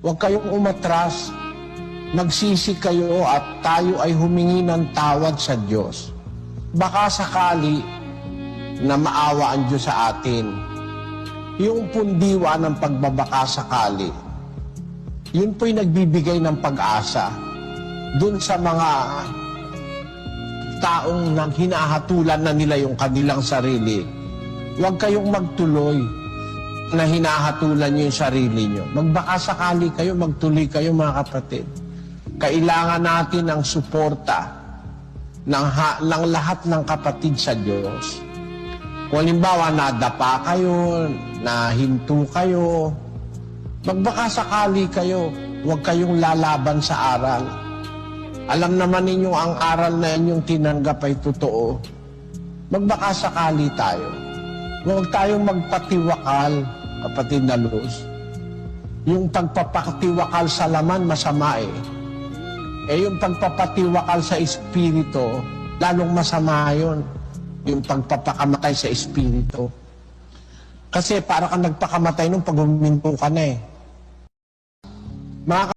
Huwag kayong umatras. Magsisi kayo at tayo ay humingi ng tawad sa Diyos. Baka sakali na maawa ang Diyos sa atin. Yung pundiwa ng pagbabaka sakali, yun po'y nagbibigay ng pag-asa dun sa mga taong nang hinahatulan na nila yung kanilang sarili. Huwag kayong magtuloy na hinahatulan nyo yung sarili nyo. Magbaka sakali kayo, magtuloy kayo mga kapatid. Kailangan natin ang suporta ng, ha- ng lahat ng kapatid sa Diyos. Kung halimbawa, nadapa kayo, nahinto kayo, magbaka sakali kayo, huwag kayong lalaban sa aral. Alam naman ninyo ang aral na inyong tinanggap ay totoo. Magbaka sakali tayo. Huwag tayong magpatiwakal, kapatid na Luz. Yung pagpapatiwakal sa laman, masama eh. Eh yung pagpapatiwakal sa espiritu, lalong masama yun. Yung pagpapakamatay sa espiritu. Kasi para ka nagpakamatay nung pag ka na eh. Mga